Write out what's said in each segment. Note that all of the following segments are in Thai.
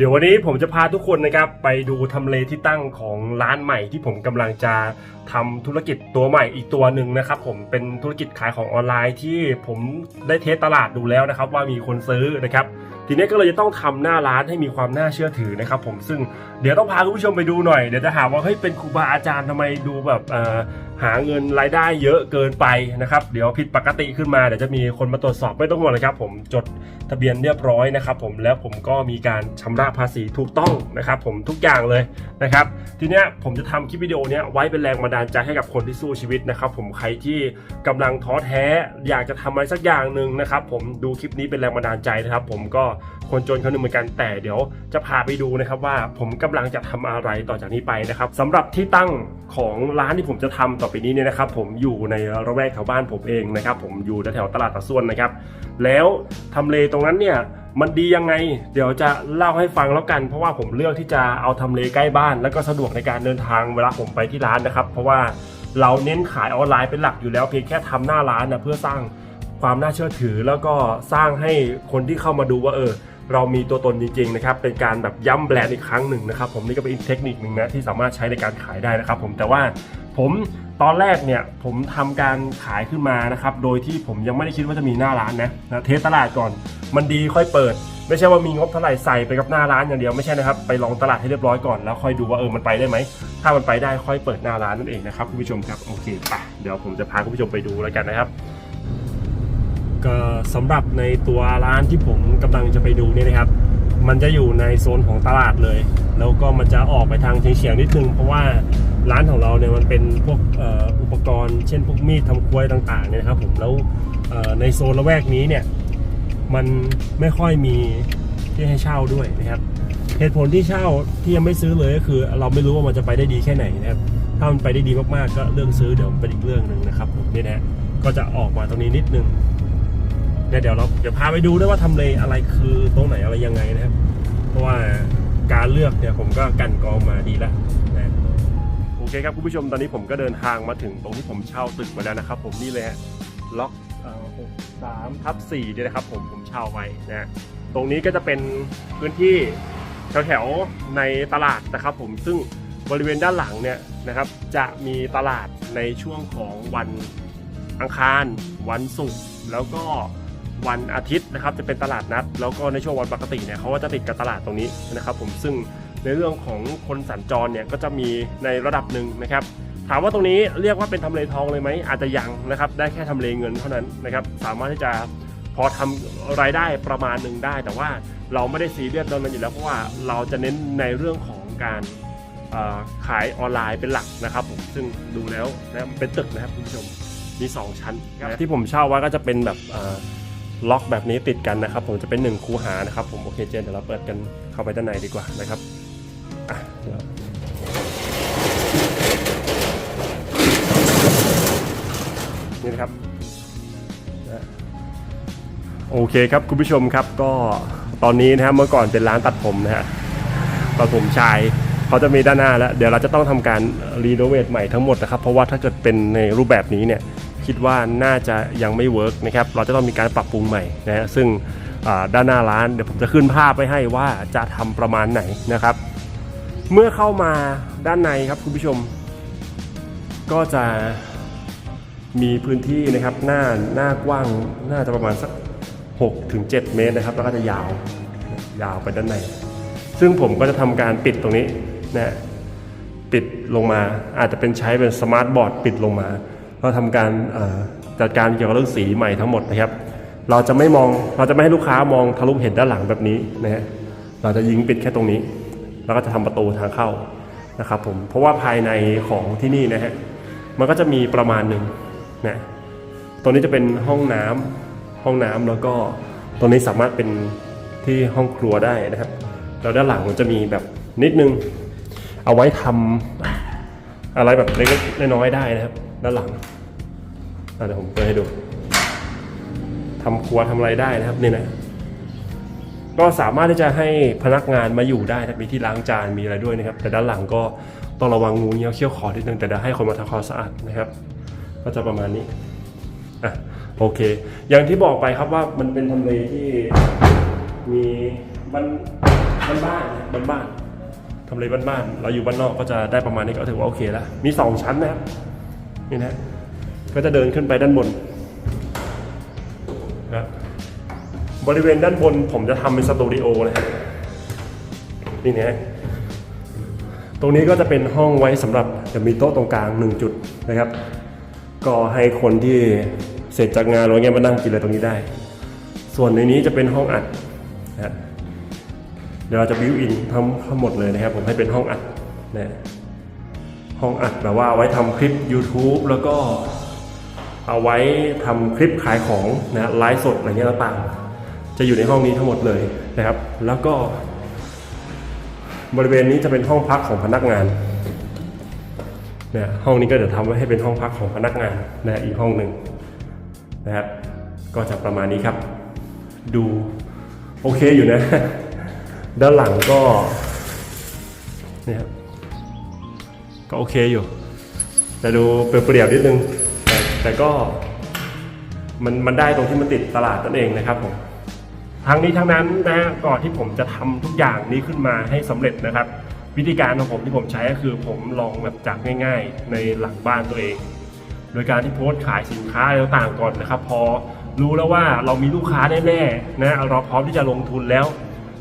เดี๋ยววันนี้ผมจะพาทุกคนนะครับไปดูทำเลที่ตั้งของร้านใหม่ที่ผมกำลังจะทำธุรกิจตัวใหม่อีกตัวหนึ่งนะครับผมเป็นธุรกิจขายของออนไลน์ที่ผมได้เทสตลาดดูแล้วนะครับ ว่ามีคนซื้อนะครับ ทีนี้ก็เลยจะต้องทำหน้าร้านให้มีความน่าเชื่อถือนะครับผมซึ่งเดี๋ยวต้องพาคุณผู้ชมไปดูหน่อยเดี๋ยวจะหาว่าเฮ้ยเป็นครูบาอาจารย์ทำไมดูแบบเอ่อ หาเงินรายได้เยอะเกินไปนะครับเดี๋ยวผิดปกติขึ้นมาเดี๋ยวจะมีคนมาตรวจสอบไม่ต้องห่วงเลยครับ ผมจดทะเบียนเรียบร้อยนะครับ ผมแล้วผมก็มีการชำระภาษีถูกต้องนะครับ ผมทุกอย่างเลยนะครับ ทีเนี้ยผมจะทำคลิปวิดีโอเนี้ยไว้เป็นแรงบันดาลใจให้กับคนที่สู้ชีวิตนะครับ ผมใครที่กำลังท้อแท้ อยากจะทำอะไรสักอย่างหนึ่งนะครับ ผมดูคลิปนี้เป็นแรงบันดาลใจนะครับ ผมก็คนจนคนหนึ่งเหมือนกันแต่เดี๋ยวจะพาไปดูนะครับว่าผมกำลังจะทำอะไรต่อจากนี้ไปนะครับสำหรับที่ตั้งของร้านที่ผมจะทำต่อไปนี้เนี่ยนะครับผมอยู่ในระแวกแถวบ้านผมเองนะครับผมอยู่แถวตลาดตะส่วนนะครับ แล้วทำเลตรงนั้นเนี่ยมันดียังไง เดี๋ยวจะเล่าให้ฟังแล้วกัน เพราะว่าผมเลือกที่จะเอาทำเลใกล้บ้าน แล้วก็สะดวกในการเดินทางเวลาผมไปที่ร้านนะครับ เพราะว่าเราเน้นขายออนไลน์เป็นหลักอยู่แล้วเพียงแค่ทำหน้าร้านนะเพื่อสร้างความน่าเชื่อถือแล้วก็สร้างให้คนที่เข้ามาดูว่าเออ เรามีตัวตนจริงๆนะครับเป็นการแบบย้ำแบรนด์อีกครั้งหนึ่งนะครับผมนี่ก็เป็นอีกเทคนิคหนึ่งนะที่สามารถใช้ในการขายได้นะครับผมแต่ว่าผมตอนแรกเนี่ยผมทำการขายขึ้นมานะครับโดยที่ผมยังไม่ได้คิดว่าจะมีหน้าร้านนะนะเทสตลาดก่อนมันดีค่อยเปิด ไม่ใช่ว่ามีงบเท่าไหร่ใส่ไปกับหน้าร้านอย่างเดียวไม่ใช่นะครับไปลองตลาดให้เรียบร้อยก่อนแล้วค่อยดูว่าเออมันไปได้ไหมถ้ามันไปได้ค่อยเปิดหน้าร้านนั่นเองนะครับคุณผู้ชมครับโอเคไปเดี๋ยวผมจะพาคุณผู้ชมไปดูแล้วกันนะครับ สำหรับในตัวร้านที่ผมกำลังจะไปดูเนี่ยนะครับ มันจะอยู่ในโซนของตลาดเลย แล้วก็มันจะออกไปทางเฉียงๆนิดนึง เพราะว่าร้านของเราเนี่ยมันเป็นพวกอ,อุปกรณ์ เช่นพวกมีดทำครัวต่างๆเนี่ยครับผมแล้วในโซนละแวกนี้เนี่ยมันไม่ค่อยมีที่ให้เช่าด้วยนะครับเหตุผลที่เช่าที่ยังไม่ซื้อเลยก็คือ เราไม่รู้ว่ามันจะไปได้ดีแค่ไหนนะครับ ถ้ามันไปได้ดีมากๆก็เรื่องซื้อเดี๋ยวเป็นอีกเรื่องหนึ่งนะครับผมนี่นะฮะก็จะออกมาตรงนี้นิดนึง เนี่ยเดี๋ยวเราเดี๋ยวพาไปดูด้วยว่าทำเลอะไรคือตรงไหนอะไรยังไงนะครับ เพราะว่าการเลือกเนี่ยผมก็กันกองมาดีแล้วนะโอเคครับคุณผู้ชมตอนนี้ผมก็เดินทางมาถึงตรงที่ผมเช่าตึกมาแล้วนะครับ ผมนี่เลยฮะล็อกหกสามทับสี่เนี่ยนะครับ ผมผมเช่าไว้นะตรงนี้ก็จะเป็นพื้นที่แถวๆในตลาดนะครับ ผมซึ่งบริเวณด้านหลังเนี่ยนะครับ จะมีตลาดในช่วงของวันอังคาร วันศุกร์แล้วก็ วันอาทิตย์นะครับจะเป็นตลาดนัด แล้วก็ในช่วงวันปกติเนี่ยเขาก็จะติดกับตลาดตรงนี้นะครับ ผมซึ่งในเรื่องของคนสัญจรเนี่ยก็จะมีในระดับหนึ่งนะครับ ถามว่าตรงนี้เรียกว่าเป็นทำเลทองเลยไหมอาจจะยังนะครับ ได้แค่ทำเลเงินเท่านั้นนะครับ สามารถที่จะพอทำรายได้ประมาณหนึ่งได้ แต่ว่าเราไม่ได้ซีเรียสตรงนั้นอยู่แล้วเพราะว่าเราจะเน้นในเรื่องของการขายออนไลน์เป็นหลักนะครับผมซึ่งดูแล้วนะเป็นตึกนะครับคุณผู้ชมมี 2 ชั้นที่ผมเช่าไว้ก็จะเป็นแบบ ล็อกแบบนี้ติดกันนะครับ ผมจะเป็นหนึ่งคูหานะครับ ผมโอเคเจนเดี๋ยวเราเปิดกันเข้าไปด้านในดีกว่านะครับอะนี่นะครับโอเคครับคุณผู้ชมครับก็ตอนนี้นะครับเมื่อก่อนเป็นร้านตัดผมนะฮะตัดผมชายเขาจะมีด้านหน้าแล้ว เดี๋ยวเราจะต้องทำการรีโนเวทใหม่ทั้งหมดนะครับ เพราะว่าถ้าเกิดเป็นในรูปแบบนี้เนี่ย คิดว่าน่าจะยังไม่เวิร์กนะครับเราจะต้องมีการปรับปรุงใหม่นะฮะซึ่งด้านหน้าร้านเดี๋ยวผมจะขึ้นภาพไปให้ว่าจะทำประมาณไหนนะครับ เมื่อเข้ามาด้านในครับคุณผู้ชม ก็จะมีพื้นที่นะครับหน้าหน้ากว้างน่าจะประมาณสัก6ถึง7เมตรนะครับ แล้วก็จะยาวยาวไปด้านใน ซึ่งผมก็จะทำการปิดตรงนี้นะฮะปิดลงมาอาจจะเป็นใช้เป็นสมาร์ทบอร์ดปิดลงมา เราทำการจัดการเกี่ยวกับเรื่องสีใหม่ทั้งหมดนะครับ เราจะไม่มองเราจะไม่ให้ลูกค้ามองทะลุเห็นด้านหลังแบบนี้นะฮะเราจะยิงปิดแค่ตรงนี้ แล้วก็จะทำประตูทางเข้านะครับผมเพราะว่าภายในของที่นี่นะฮะมันก็จะมีประมาณหนึ่งนะตรงนี้จะเป็นห้องน้ำห้องน้ำแล้วก็ตรงนี้สามารถเป็นที่ห้องครัวได้นะครับแล้วด้านหลังมันจะมีแบบนิดนึง เอาไว้ทำอ อะไรแบบเล็กๆน้อยๆได้นะครับ ด้านหลังเดี๋ยวผมเปิดให้ดูทำครัวทำอะไรได้นะครับนี่นะก็สามารถที่จะให้พนักงานมาอยู่ได้นะมีที่ล้างจานมีอะไรด้วยนะครับ แต่ด้านหลังก็ต้องระวังงูเงี้ยวเขี้ยวขอนิดนึงแต่เดี๋ยวให้คนมาทำความสะอาดนะครับ ก็จะประมาณนี้อะโอเค อย่างที่บอกไปครับว่ามันเป็นทำเลที่มีมันบ้านบ้านบ้าน ทำเลบ้านๆเราอยู่บ้านนอกก็จะได้ประมาณนี้ก็ถือว่าโอเคแล้ว มีสองชั้นนะครับนี่นะก็จะเดินขึ้นไปด้านบนนะครับบริเวณด้านบนผมจะทำเป็นสตูดิโอนะครับนี่นะตรงนี้ก็จะเป็นห้องไว้สำหรับจะมีโต๊ะตรงกลางหนึ่งจุดนะครับ ก็ให้คนที่เสร็จจากงานอะไรเงี้ยมานั่งกินอะไรตรงนี้ได้ ส่วนในนี้จะเป็นห้องอัดนะฮะ เดี๋ยวเราจะบิวอินทั้งทั้งหมดเลยนะครับ ผมให้เป็นห้องอัดนะห้องอัดแบบว่าไว้ทำคลิป YouTube แล้วก็เอาไว้ทำคลิปขายของนะไลฟ์สดอะไรเงี้ยต่างๆจะอยู่ในห้องนี้ทั้งหมดเลยนะครับ แล้วก็ บริเวณนี้จะเป็นห้องพักของพนักงานนี่ยห้องนี้ก็เดี๋ยวทำไว้ให้เป็นห้องพักของพนักงานนะอีกห้องหนึ่งนะครับก็จะประมาณนี้ครับ ดูโอเคอยู่นะ ด้านหลังก็เนี่ยครับก็โอเคอยู่แต่ดูเปรียวๆนิดนึง แต่แต่ก็มันมันได้ตรงที่มันติดตลาดนั่นเองนะครับผมทั้งนี้ทั้งนั้นนะฮะก่อนที่ผมจะทำทุกอย่างนี้ขึ้นมาให้สำเร็จนะครับ วิธีการของผมที่ผมใช้ก็คือผมลองแบบจากง่าย ๆ ในหลังบ้านตัวเอง โดยการที่โพสต์ขายสินค้าต่างๆก่อนนะครับ พอรู้แล้วว่าเรามีลูกค้าแน่ๆนะเราพร้อมที่จะลงทุนแล้ว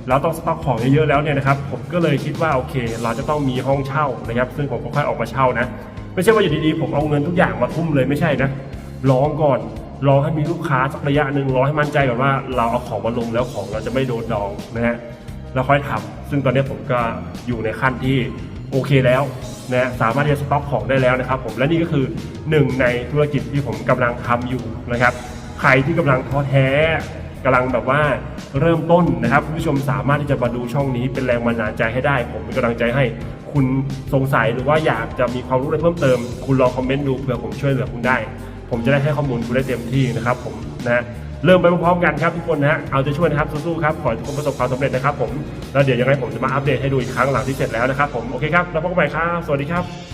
เราต้องสต็อกของเยอะๆแล้วเนี่ยนะครับผมก็เลยคิดว่าโอเค เราจะต้องมีห้องเช่านะครับ ซึ่งผมก็ค่อยออกมาเช่านะ ไม่ใช่ว่าอยู่ดีๆผมเอาเงินทุกอย่างมาทุ่มเลยไม่ใช่นะลองก่อนรอให้มีลูกค้าสักระยะหนึ่งรอให้มั่นใจก่อนว่าเราเอาของมาลงแล้วของเราจะไม่โดนดองนะฮะแล้วค่อยทำซึ่งตอนนี้ผมก็อยู่ในขั้นที่โอเคแล้วนะฮะสามารถที่จะสต็อกของได้แล้วนะครับผมและนี่ก็คือหนึ่งในธุรกิจที่ผมกำลังทำอยู่นะครับ ใครที่กำลังท้อแท้ กำลังแบบว่าเริ่มต้นนะครับคุณผู้ชมสามารถที่จะมาดูช่องนี้เป็นแรงบันดาลใจให้ได้ ผมเป็นกำลังใจให้คุณสงสัยหรือว่าอยากจะมีความรู้อะไรเพิ่มเติม คุณลองคอมเมนต์ดูเผื่อผมช่วยเหลือคุณได้ ผมจะได้ให้ข้อมูลคุณได้เต็มที่นะครับผมนะเริ่มไปพร้อมๆกันครับทุกคนนะฮะเอาใจะช่วยนะครับสู้ๆครับขอให้ทุกคนประสบความสำเร็จนะครับผมแล้วเดี๋ยวยังไงผมจะมาอัปเดตให้ดูอีกครั้งหลังที่เสร็จแล้วนะครับผมโอเคครับแล้วพบกันใหม่ครับสวัสดีครับ